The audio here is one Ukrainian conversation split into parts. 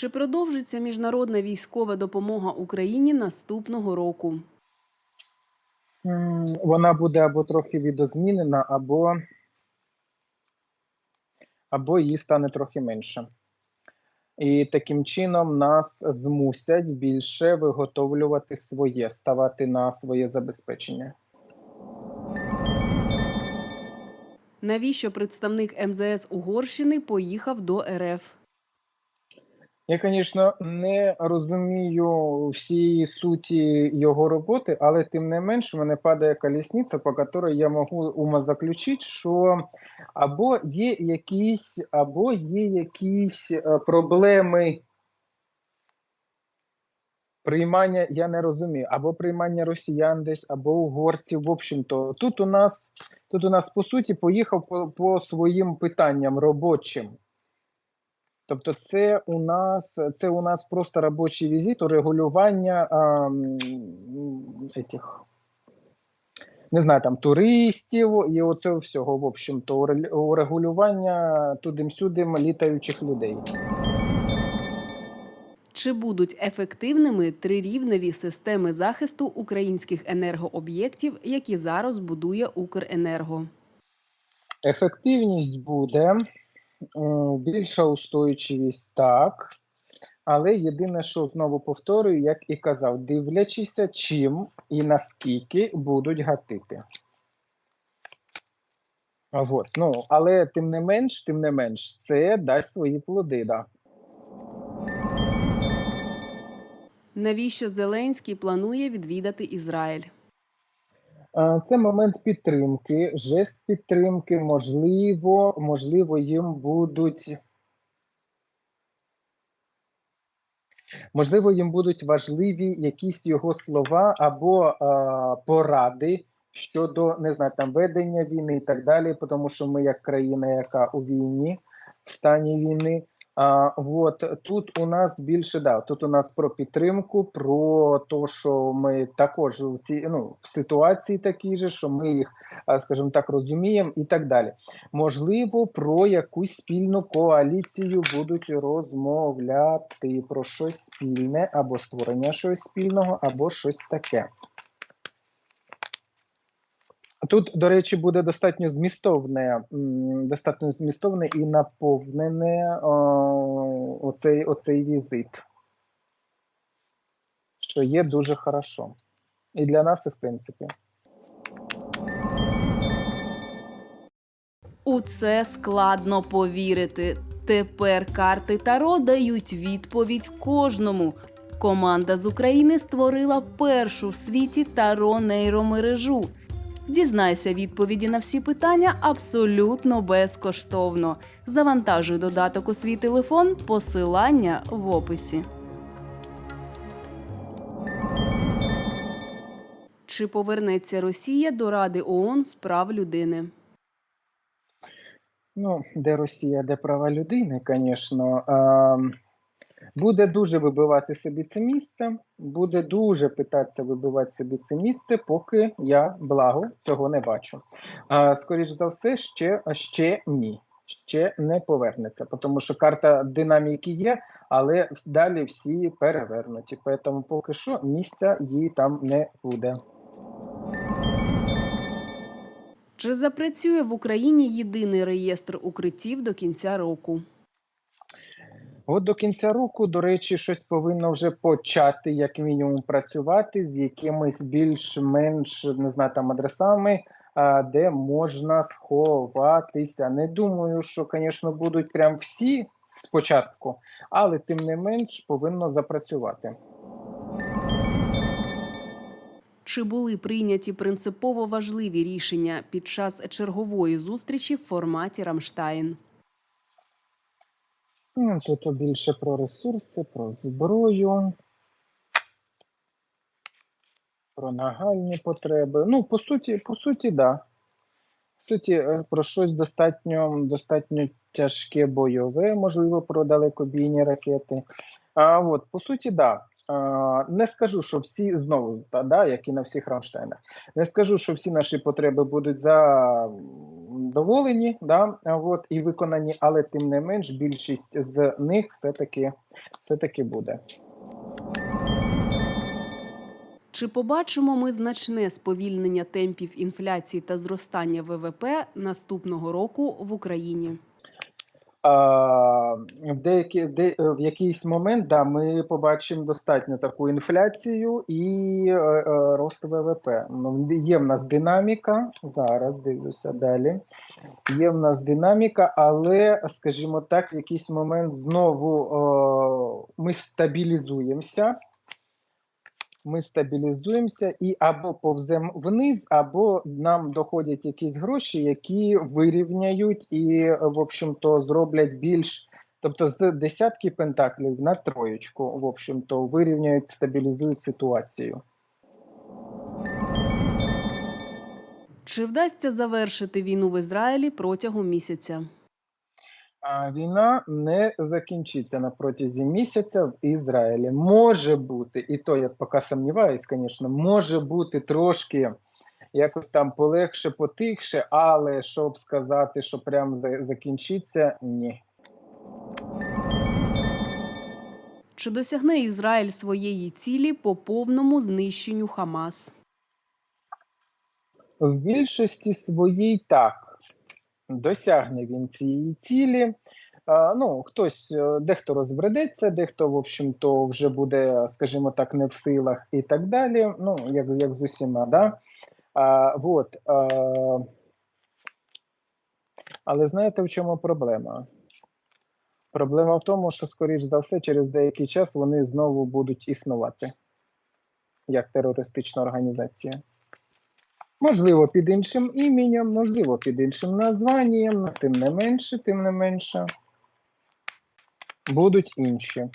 Чи продовжиться міжнародна військова допомога Україні наступного року? Вона буде або трохи відозмінена, або, або її стане трохи менше. І таким чином нас змусять більше виготовлювати своє, ставати на своє забезпечення. Навіщо представник МЗС Угорщини поїхав до РФ? Я, звісно, не розумію всієї суті його роботи, але тим не менш в мене падає колісниця, по якій я можу умозаключити, що або є якісь, або є якісь е, проблеми приймання, я не розумію, або приймання росіян десь, або угорців. В общем-то, тут у нас, тут у нас по суті поїхав по, по своїм питанням робочим. Тобто, це у нас це у нас просто робочий візит, урегулювання м, не знаю, там туристів і оцього всього, в общем-то, урегулювання тудим-сюдим літаючих людей. Чи будуть ефективними трирівневі системи захисту українських енергооб'єктів, які зараз будує Укренерго? Ефективність буде, більша устойчивість так. Але єдине, що знову повторюю, як і казав, дивлячися, чим і наскільки будуть гатити. А Вот. Ну, але тим не менш, тим не менш, це дасть свої плоди. Да. Навіщо Зеленський планує відвідати Ізраїль? Це момент підтримки, жест підтримки, можливо, можливо, їм будуть. Можливо, їм будуть важливі якісь його слова або е, поради щодо не знаю, там ведення війни і так далі, тому що ми, як країна, яка у війні, в стані війни. А, вот тут у нас більше да, тут у нас про підтримку, про те, що ми також цій, ну, в ситуації такій же, що ми їх, скажімо так, розуміємо і так далі. Можливо, про якусь спільну коаліцію будуть розмовляти про щось спільне, або створення щось спільного, або щось таке. Тут, до речі, буде достатньо змістовне, достатньо змістовне і наповнене о, оцей, оцей візит, що є дуже хорошо. І для нас, і в принципі. У це складно повірити. Тепер карти Таро дають відповідь кожному. Команда з України створила першу в світі Таро нейромережу. Дізнайся відповіді на всі питання абсолютно безкоштовно. Завантажуй додаток у свій телефон, посилання в описі. Чи повернеться Росія до Ради ООН з прав людини? Ну, де Росія, де права людини, звісно, буде дуже вибивати собі це місце, буде дуже питатися вибивати собі це місце, поки я благо цього не бачу. А, скоріш за все, ще, ще ні. Ще не повернеться, тому що карта динаміки є, але далі всі перевернуті. Тому поки що місця їй там не буде. Чи запрацює в Україні єдиний реєстр укриттів до кінця року? От до кінця року, до речі, щось повинно вже почати, як мінімум, працювати з якимись більш-менш не знаю, там адресами, де можна сховатися. Не думаю, що, звісно, будуть прям всі спочатку, але тим не менш повинно запрацювати. Чи були прийняті принципово важливі рішення під час чергової зустрічі в форматі Рамштайн? Тут більше про ресурси, про зброю, про нагальні потреби. Ну, по суті, по суті, да. По суті, е, про щось достатньо, достатньо тяжке бойове, можливо, про далекобійні ракети. А от, по суті, да. Не скажу, що всі знову, та, да, як і на всіх Рамштайнах, не скажу, що всі наші потреби будуть за, задоволені, да, от, і виконані, але тим не менш більшість з них все-таки все-таки буде. Чи побачимо ми значне сповільнення темпів інфляції та зростання ВВП наступного року в Україні? В, деякі, де, в якийсь момент да, ми побачимо достатньо таку інфляцію і е, е, рост ВВП. Ну, є в нас динаміка. Зараз дивлюся далі. Є в нас динаміка, але, скажімо так, в якийсь момент знову е, ми стабілізуємося. Ми стабілізуємося і або повземо вниз, або нам доходять якісь гроші, які вирівняють і, в общем-то, зроблять більш, тобто з десятки пентаклів на троєчку, в общем-то, вирівняють, стабілізують ситуацію. Чи вдасться завершити війну в Ізраїлі протягом місяця? А війна не закінчиться на протязі місяця в Ізраїлі. Може бути, і то я поки сумніваюсь, звісно, може бути трошки якось там полегше, потихше, але щоб сказати, що прям закінчиться, ні. Чи досягне Ізраїль своєї цілі по повному знищенню Хамас? В більшості своїй так досягне він цієї цілі. Ну, хтось, е, дехто розбредеться, дехто, в общем-то, вже буде, скажімо так, не в силах і так далі. Ну, як, як з усіма, да? А, вот, а, але знаєте, в чому проблема? Проблема в тому, що, скоріш за все, через деякий час вони знову будуть існувати як терористична організація. Можливо, під іншим іменем, можливо, під іншим названням, тим не менше, тим не менше. Будуть інші.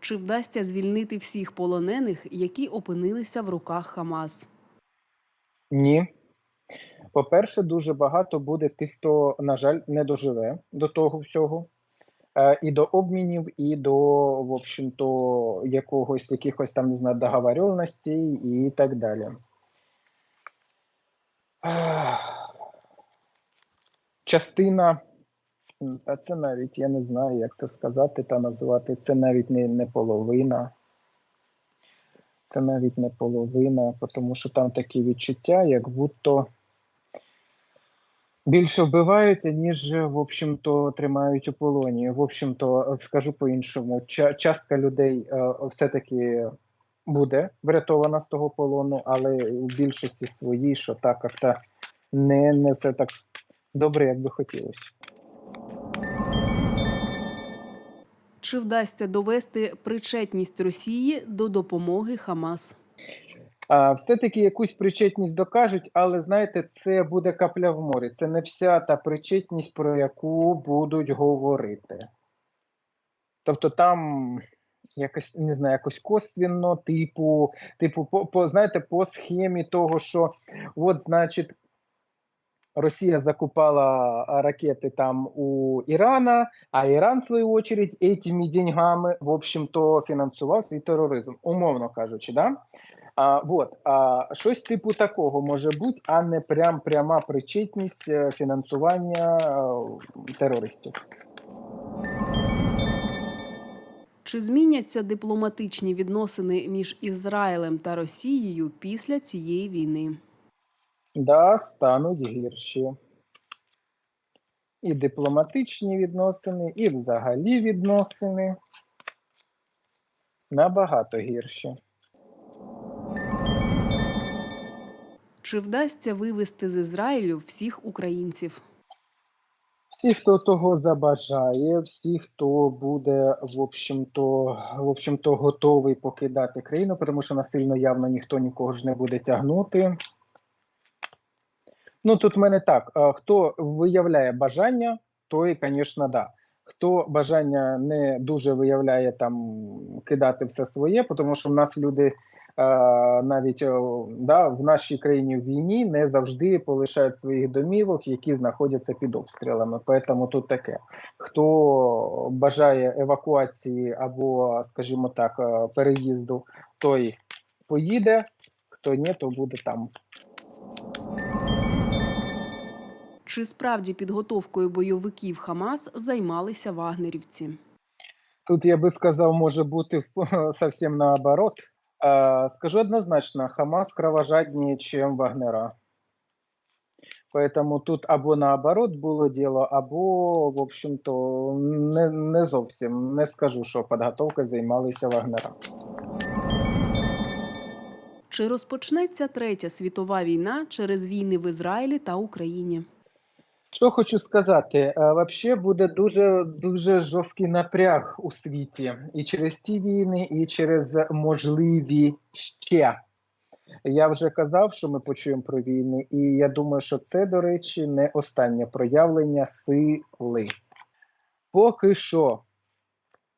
Чи вдасться звільнити всіх полонених, які опинилися в руках Хамас? Ні. По-перше, дуже багато буде тих, хто, на жаль, не доживе до того всього. Е, І до обмінів, і до, в общем-то, якогось якихось там, не знаю, договоренностей і так далі. Частина, а це навіть я не знаю, як це сказати та назвати. Це навіть не, не половина. Це навіть не половина, тому що там такі відчуття, як будто більше вбивають, ніж, в общем-то, тримають у полоні. В общем-то, скажу по-іншому, частка людей е, все-таки буде врятована з того полону, але в більшості своїй, що так як-то не, не все так добре, як би хотілося. Чи вдасться довести причетність Росії до допомоги Хамас? Все-таки якусь причетність докажуть, але знаєте, це буде капля в морі. Це не вся та причетність, про яку будуть говорити. Тобто там якось не знаю, якось косвінно, типу, типу, по, по знаєте, по схемі того, що от, значить, Росія закупала ракети там у Ірана, а Іран, в свою очередь, этими деньгами, в общем-то, фінансував свій тероризм, умовно кажучи, да? А, вот, а, щось типу такого може бути, а не прям пряма причетність е, фінансування е, терористів. Чи зміняться дипломатичні відносини між Ізраїлем та Росією після цієї війни? Да, стануть гірші. І дипломатичні відносини, і взагалі відносини набагато гірші. Чи вдасться вивести з Ізраїлю всіх українців? Всі, хто того забажає, всі, хто буде, в общем-то, в общем-то, готовий покидати країну, тому що насильно явно ніхто нікого ж не буде тягнути. Ну, тут в мене так: хто виявляє бажання, той, звісно, да. Хто бажання не дуже виявляє там кидати все своє, тому що в нас люди е, навіть да, в нашій країні в війні не завжди полишають своїх домівок, які знаходяться під обстрілами. Тому тут таке. Хто бажає евакуації або, скажімо так, е, переїзду, той поїде, хто ні, то буде там. Чи справді підготовкою бойовиків Хамас займалися вагнерівці? Тут я би сказав, може бути зовсім наоборот. Скажу однозначно, Хамас кровожаднее, чем Вагнера. Поэтому тут або наоборот було діло, або, в общем-то, не, не зовсім не скажу, що підготовкою займалися Вагнера. Чи розпочнеться третя світова війна через війни в Ізраїлі та Україні? Що хочу сказати, е, вообще буде дуже дуже жорсткий напряг у світі і через ті війни, і через можливі ще. Я вже казав, що ми почуємо про війни, і я думаю, що це, до речі, не останнє проявлення сили. Поки що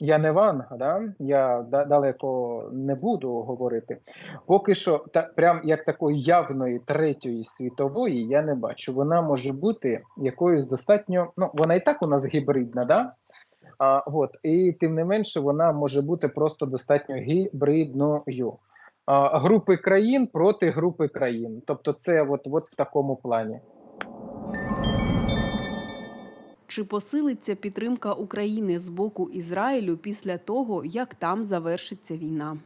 я не ванга, да? я далеко не буду говорити. Поки що, та, прям як такої явної третьої світової, я не бачу. Вона може бути якоюсь достатньо. Ну, вона і так у нас гібридна, да? А, от, і тим не менше, вона може бути просто достатньо гібридною. А, групи країн проти групи країн. Тобто, це от, от в такому плані. Чи посилиться підтримка України з боку Ізраїлю після того, як там завершиться війна?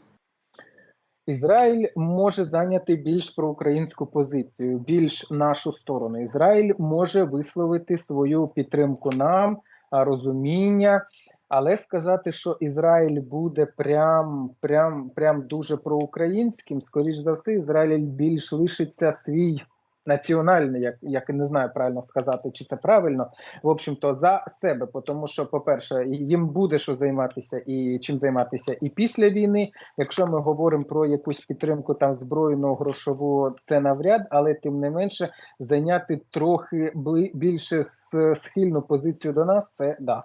Ізраїль може зайняти більш проукраїнську позицію, більш нашу сторону. Ізраїль може висловити свою підтримку нам, розуміння, але сказати, що Ізраїль буде прям, прям, прям дуже проукраїнським, скоріш за все, Ізраїль більш лишиться свій. Національний, як, як не знаю правильно сказати, чи це правильно, в общем-то, за себе, тому що, по-перше, їм буде що займатися і чим займатися і після війни, Якщо ми говоримо про якусь підтримку там збройну, грошову, це навряд, але тим не менше зайняти трохи більше схильну позицію до нас, це да.